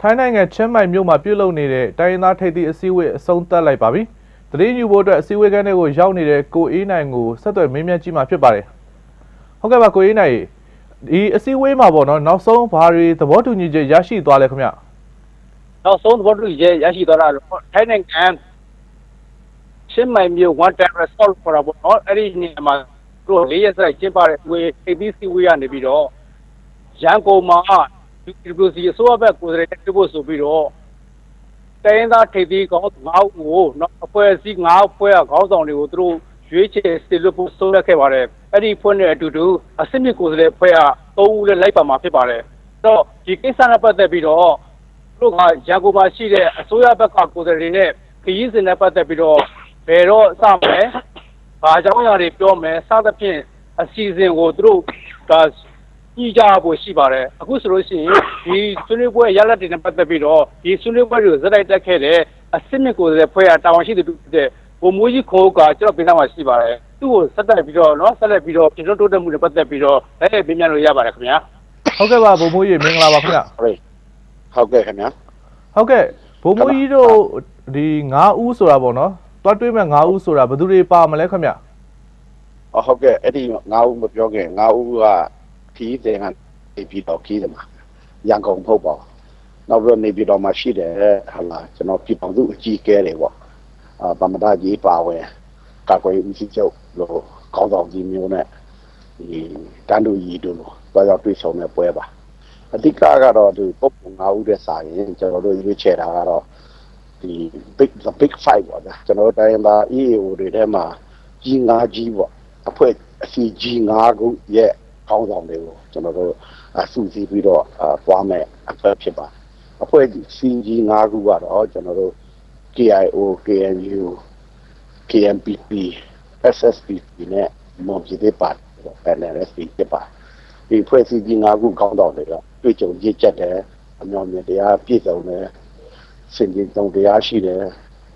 ထိုင်းနိုင်ငံချင်းမိုင်မြို့မှာပြုလုပ်နေတဲ့တိုင်းရင်းသားထိပ်သီးအစည်းအဝေးအဆုံးသတ်လိုက်ပါပြီ။တရင်ယူဖို့အတွက်အစည်းအဝေးခန်းထဲကိုရောက်နေတဲ့ကိုအေးနိုင်ကိုဆက်သွယ်မေးမြန်းကြည့်မှာဖြစ်ပါတယ်။ဟုတ်ကဲ့ပါကိုအေးနိုင်ဒီအစည်းအဝေးမှာပေါ့နော်နောက်ဆုံးဘာတွေသဘောတူညီချက်ရရှိသွားလဲခင်ဗျ။နောက်ဆုံးသဘောတူညီချက်ရရှိသွားတာတော့ထိုင်းနိုင်ငံရှင်းမိုင်မြို့ one time resort ခေါ်တာပေါ့နော်အဲ့ဒီနေရာမှာသူတို့လေးရက်စလိုက်ကျင်းပတဲ့ဝေထိပ်သီးစည်းဝေးရနေပြီးတော့ရန်ကုန်မှာ UWC အစိုးရဘက်ကိုယ်စားလှယ်တက်ဖို့ဆိုပြီးတော့တိုင်းသားထိပ်သီးကောင်း9ဦးကိုနော်အဖွဲ့အစည်း9ဖွဲ့ကခေါင်းဆောင်တွေကိုသူတို့ရွေးချယ်စလွတ်ဖို့ဆုံးဖြတ်ခဲ့ပါတယ်အဲ့ဒီဖွဲ့နဲ့အတူတူအစစ်မြစ်ကိုယ်စားလှယ်ဖွဲ့က3ဦးလည်းလိုက်ပါမှာဖြစ်ပါတယ်အဲ့တော့ဒီကိစ္စနဲ့ပတ်သက်ပြီးတော့သူတို့ကရန်ကုန်မှာရှိတဲ့အစိုးရဘက်ကကိုယ်စားလှယ်တွေနဲ့ခရီးစဉ်နဲ့ပတ်သက်ပြီးတော့ဘယ်တော့စမလဲ။ဘာကြောင့်ရတွေပြောမယ်စသဖြင့်အစီအစဉ်ကိုသူတို့ဒါ ညှိကြဖို့ရှိပါတယ်။အခုဆိုလို့ရှိရင်ဒီဆွေးနွေးပွဲရလဒ်တွေနဲ့ပတ်သက်ပြီးတော့ဒီဆွေးနွေးပွဲတွေကိုဇက်တိုက်တက်ခဲ့တဲ့အစစ်မြစ်ကိုယ်စားလှယ်ဖွဲ့ကတာဝန်ရှိသူတူတဲ့ဘုံမိုးကြီးခိုးကကျွန်တော်ပြင်သားမှာရှိပါတယ်။သူ့ကိုဆက်တိုက်ပြီးတော့နော်ဆက်လက်ပြီးတော့ပြည်တော်တိုးတက်မှုတွေပတ်သက်ပြီးတော့လည်းပြပြလို့ရပါတယ်ခင်ဗျာ။ဟုတ်ကဲ့ပါဘုံမိုးကြီးမင်္ဂလာပါခင်ဗျဟုတ်ဟုတ်ကဲ့ခင်ဗျာဟုတ်ကဲ့ဘုံမိုးကြီးတို့ဒီ9ဦးဆိုတာပေါ့နော်တွားတွေးမဲ့9ဦးဆိုတာဘယ်သူတွေပါမလဲခင်ဗျအဟုတ်ကဲ့အဲ့ဒီငါးဦးမပြောခင်ငါးဦးက ခီးတဲ့ကနေပြီးတော့ခီးတယ်မှာရန်ကုန်ဖုတ်ပေါ့နောက်ပြီးတော့နေပြည်တော်မှာရှိတယ်ဟာလာကျွန်တော်ပြည်တော်သူအကြီးကဲတယ်ပေါ့အာဗမဒကြီးပါဝင်ကာကွယ်ဦးစီးချုပ်လို့ကောင်းဆောင်ကြီးမျိုးနဲ့ဒီတန်တူကြီးတို့လို့တော့ရောက်တွေ့ဆုံတဲ့ပွဲပါအဓိကကတော့ဒီပုဂ္ဂိုလ်ငါးဦးတဲ့စာရင်ကျွန်တော်တို့ရွေးချယ်တာကတော့ဒီ big the big five ပေါ့ဗျာကျွန်တော်တို့တိုင်းပါ EAO တွေထဲမှာကြီးငါးကြီးပေါ့အဖွဲ့အစီကြီး9ခုရဲ့ ကောင်းဆောင်တွေကိုကျွန်တော်တို့အစုစည်းပြီးတော့အပွားမဲ့အဖွဲ့ဖြစ်ပါအဖွဲ့စီကြီး9ခုကတော့ကျွန်တော်တို့ KIO KNU KNPP SSPP နဲ့မွန်ပြည်သေးပါ NLSP ဖြစ်ပါဒီအဖွဲ့အစည်းကြီး9ခုကောင်းဆောင်တွေကတွေ့ကြုံရစ်ချက်တယ်အမျှော်မြင်တရားပြည့်စုံတယ်စင်ကြင်တုံတရားရှိတယ်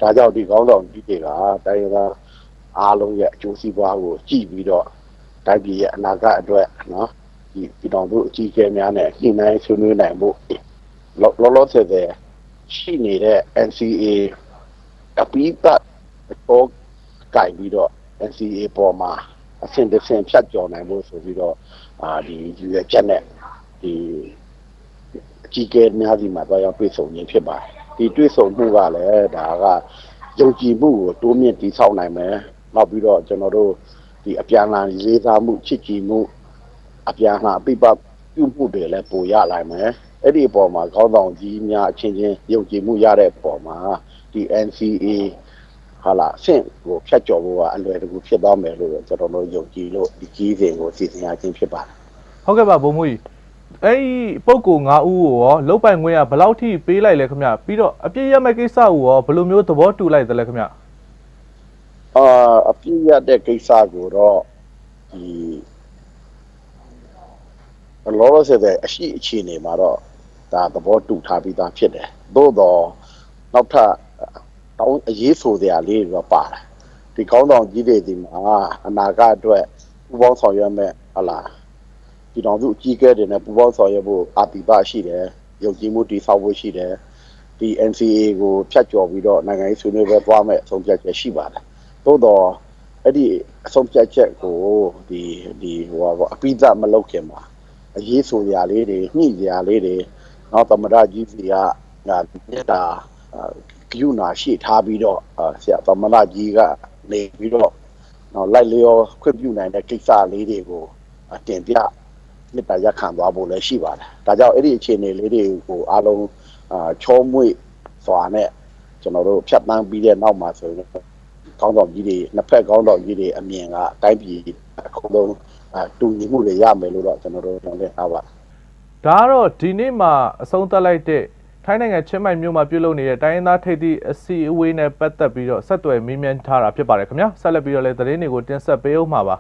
ဒါကြောင့်ဒီကောင်းဆောင်ကြီးတွေကတိုင်းရင်းသားအားလုံးရဲ့အကျိုးစီးပွားကိုကြည့်ပြီးတော့ တိုင်းပြည်ရဲ့အနာဂတ်အတွက်နော်ဒီပြည်တော်တို့အကြီးအကဲများနဲ့ညှိနှိုင်းဆွေးနွေးနိုင်ဖို့လောလောလောဆယ်ဆယ်ရှိနေတဲ့ NCA အပိပတ်တော့ကြိုင်ပြီးတော့ NCA ပေါ်မှာအဆင့်တစ်ဆင့်ဖြတ်ကျော်နိုင်ဖို့ဆိုပြီးတော့အာဒီယူရချက်နဲ့ဒီအကြီးအကဲများစီမှာတော့ရောက်တွေ့ဆုံခြင်းဖြစ်ပါတယ်ဒီတွေ့ဆုံမှုကလည်းဒါကယုံကြည်မှုကိုတိုးမြင့်တည်ဆောက်နိုင်မယ်နောက်ပြီးတော့ကျွန်တော်တို့ ဒီအပြန်အလှန်လေးစားမှုချစ်ကြည်မှုအပြန်အလှန်အပိပပြုမှုတွေလည်းပိုရလာမယ်အဲ့ဒီအပေါ်မှာခေါင်းဆောင်ကြီးများအချင်းချင်းယုံကြည်မှုရတဲ့အပေါ်မှာဒီ NCA ဟာလာအဆင့်ကိုဖြတ်ကျော်ဖို့ကအလွယ်တကူဖြစ်သွားမယ်လို့ကျွန်တော်တို့ယုံကြည်လို့ဒီကြီးစဉ်ကိုစီစဉ်ရခြင်းဖြစ်ပါတယ်ဟုတ်ကဲ့ပါဘုံမိုးကြီးအဲ့ဒီပုံကို9ဦးကိုရောလုတ်ပိုင်ခွင့်ကဘယ်လောက်ထိပေးလိုက်လဲခင်ဗျပြီးတော့အပြည့်ရမဲ့ကိစ္စကိုရောဘယ်လိုမျိုးသဘောတူလိုက်သလဲခင်ဗျ အာအပြည့်ရတဲ့ကိစ္စကိုတော့ဒီလောလောဆယ်တဲ့အရှိအခြေအနေမှာတော့ဒါသဘောတူထားပြီးသားဖြစ်တယ်သို့တော့နောက်ထပ်တောင်းအရေးဆိုစရာလေးတွေတော့ပါတယ်ဒီကောင်းဆောင်ကြီးတွေဒီမှာအနာဂတ်အတွက်ပူပေါင်းဆောင်ရွက်မဲ့ဟလာဒီတော်သူအကြီးအကဲတွေနဲ့ပူပေါင်းဆောင်ရွက်ဖို့အာတိပရှိတယ်ယုံကြည်မှုတည်ဆောက်ဖို့ရှိတယ်ဒီ NCA ကိုဖြတ်ကျော်ပြီးတော့နိုင်ငံရေးဆွေးနွေးပွဲသွားမဲ့အဆုံးဖြတ်ချက်ရှိပါတယ် သို့တော့အဲ့ဒီအဆုံးဖြတ်ချက်ကိုဒီဒီဟိုပါပေါ့အပိဓာမလုပ်ခင်မှာအရေးဆိုရာလေးတွေညှိရာလေးတွေနောက်သမရကြီးစီကငါမြတ်တာဂယုနာရှိထားပြီးတော့ဆရာသမရကြီးကနေပြီးတော့နောက်လိုက်လျောခွင့်ပြုနိုင်တဲ့ကိစ္စလေးတွေကိုတင်ပြမြတ်တာရက်ခံသွားဖို့လည်းရှိပါတယ်ဒါကြောင့်အဲ့ဒီအခြေအနေလေးတွေကိုအားလုံးအာချောမွေ့စွာနဲ့ကျွန်တော်တို့ဖြတ်တန်းပြီးတဲ့နောက်မှာဆိုရင် ကောင်းတော်ကြီးတွေနှစ်ဖက်ကောင်းတော်ကြီးတွေအမြင်ကတိုင်းပြည်အခုလုံးအတူညီမှုတွေရမယ်လို့တော့ကျွန်တော်တို့ပြောနေအားပါဒါကတော့ဒီနေ့မှာအဆုံးသတ်လိုက်တဲ့ထိုင်းနိုင်ငံချင်းမိုင်မြို့မှာပြုလုပ်နေတဲ့တိုင်းရင်းသားထိပ်သီးအစည်းအဝေးနဲ့ပတ်သက်ပြီးတော့ဆက်သွယ်မေးမြန်းထားတာဖြစ်ပါတယ်ခင်ဗျာဆက်လက်ပြီးတော့လည်းသတင်းတွေကိုတင်ဆက်ပေးအောင်မှာပါ